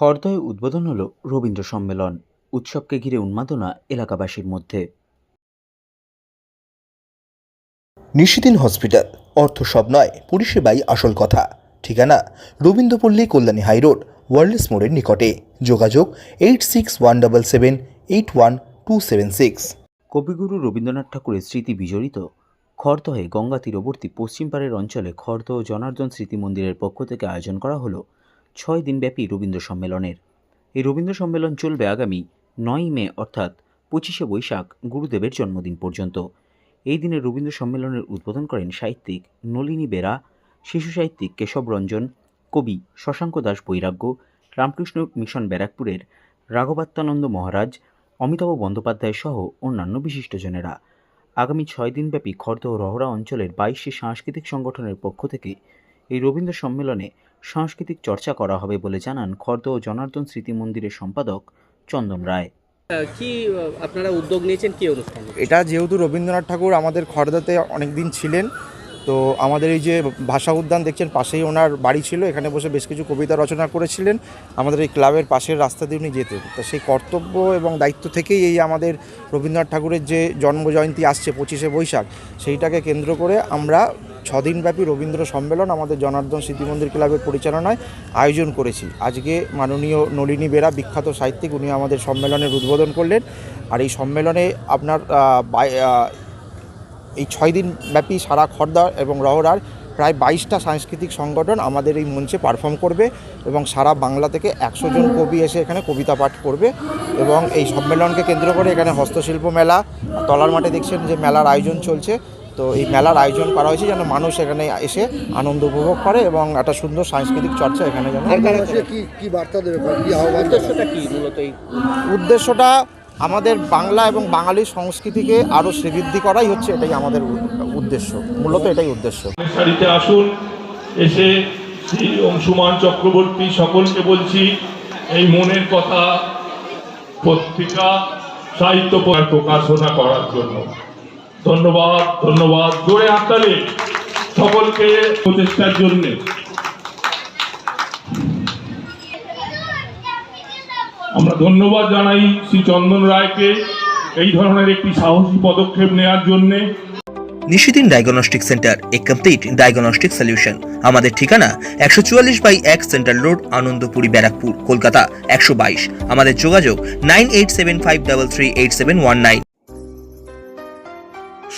খড়দহে উদ্বোধন হলো রবীন্দ্র সম্মেলন উৎসবকে ঘিরে উন্মাদনা এলাকাবাসীর মধ্যে। নিশিদিন হসপিটাল অর্থ সব নয় পরিষেবাই আসল কথা। ঠিকানা রবীন্দ্রপল্লী কল্যাণী হাইরোড ওয়ার্ল্ডস মোড়ের নিকটে। যোগাযোগ eight six one double seven eight one two seven six. কবিগুরু রবীন্দ্রনাথ ঠাকুরের স্মৃতি বিজড়িত খড়দহে গঙ্গা তীরবর্তী পশ্চিমপাড়ের অঞ্চলে খড়দহ জনার্দন স্মৃতি মন্দিরের পক্ষ থেকে আয়োজন করা হলো ছয় দিনব্যাপী রবীন্দ্র সম্মেলনের। এই রবীন্দ্র সম্মেলন চলবে আগামী নয়ই মে, অর্থাৎ পঁচিশে বৈশাখ, গুরুদেবের জন্মদিন পর্যন্ত। এই দিনে রবীন্দ্র সম্মেলনের উদ্বোধন করেন সাহিত্যিক নলিনী বেরা, শিশু সাহিত্যিক কেশব রঞ্জন, কবি শশাঙ্ক দাস বৈরাগ্য, রামকৃষ্ণ মিশন ব্যারাকপুরের রাঘবাত্যানন্দ মহারাজ, অমিতাভ বন্দ্যোপাধ্যায় সহ অন্যান্য বিশিষ্টজনেরা। আগামী ছয় দিনব্যাপী খর্দহ রহরা অঞ্চলের বাইশটি সাংস্কৃতিক সংগঠনের পক্ষ থেকে এই রবীন্দ্র সম্মেলনে সাংস্কৃতিক চর্চা করা হবে বলে জানান খর্দহ জনার্দন স্মৃতি মন্দিরের সম্পাদক চন্দন রায়। কি আপনারা উদ্যোগ নিয়েছেন কি অনুষ্ঠানে? এটা যেহেতু রবীন্দ্রনাথ ঠাকুর আমাদের খড়দাতে অনেক দিন ছিলেন তো আমাদের এই যে ভাষা উদ্যান দেখছেন পাশেই ওনার বাড়ি ছিল এখানে বসে বেশ কিছু কবিতা রচনা করেছিলেন। আমাদের এই ক্লাবের পাশের রাস্তা দিয়ে উনি যেতেন। তো সেই কর্তব্য এবং দায়িত্ব থেকেই এই আমাদের রবীন্দ্রনাথ ঠাকুরের যে জন্মজয়ন্তী আসছে পঁচিশে বৈশাখ সেইটাকে কেন্দ্র করে আমরা ছদিনব্যাপী রবীন্দ্র সম্মেলন আমাদের জনার্দন স্মৃতি মন্দির ক্লাবের পরিচালনায় আয়োজন করেছি। আজকে মাননীয় নলিনী বেরা, বিখ্যাত সাহিত্যিক, উনি আমাদের সম্মেলনের উদ্বোধন করলেন। আর এই সম্মেলনে আপনার এই ছয় দিন ব্যাপী সারা খর্দা এবং রহরার প্রায় বাইশটা সাংস্কৃতিক সংগঠন আমাদের এই মঞ্চে পারফর্ম করবে এবং সারা বাংলা থেকে একশো জন কবি এসে এখানে কবিতা পাঠ করবে এবং এই সম্মেলনকে কেন্দ্র করে এখানে হস্তশিল্প মেলা, তলার মাঠে দেখছেন যে মেলার আয়োজন চলছে। তো এই মেলার আয়োজন করা হয়েছে যেন মানুষ এখানে এসে আনন্দ উপভোগ করে এবং একটা সুন্দর সাংস্কৃতিক চর্চা এখানে যেন খড়দাবাসীকে কি কি বার্তা দেবে? উদ্দেশ্যটা কি মূলত এই? উদ্দেশ্যটা আমাদের বাংলা এবং বাঙালি সংস্কৃতিকে আরও শ্রীবৃদ্ধি করাই হচ্ছে এটাই আমাদের উদ্দেশ্য। মূলত এটাই উদ্দেশ্য। সারিতে আসুন এসে শ্রী অংশুমান চক্রবর্তী সকলকে বলছি এই মনের কথা পত্রিকা সাহিত্য প্রকাশনা করার জন্য। ধন্যবাদ ধন্যবাদ। জোরে হাততালি। সকলকে প্রচেষ্টার জন্য। আমরা ধন্যবাদ জানাই শ্রী চন্দন রায়কে এই ধরনের একটি সাহসী পদক্ষেপ নেওয়ার জন্যে। Nishidin diagnostic centre, a complete diagnostic solution. আমাদের ঠিকানা একশো চুয়াল্লিশ বাই এক সেন্ট্রাল রোড, আনন্দপুরি ব্যারাকপুর, কলকাতা, একশো বাইশ। আমাদের যোগাযোগ nine eight seven five double three eight seven one nine.